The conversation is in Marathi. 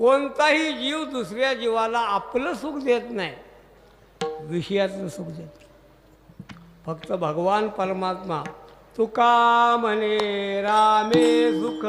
कोणताही जीव दुसऱ्या जीवाला आपलं सुख देत नाही. विषयातलं सुख देत फक्त भगवान परमात्मा. तुका म्हणे रामे सुख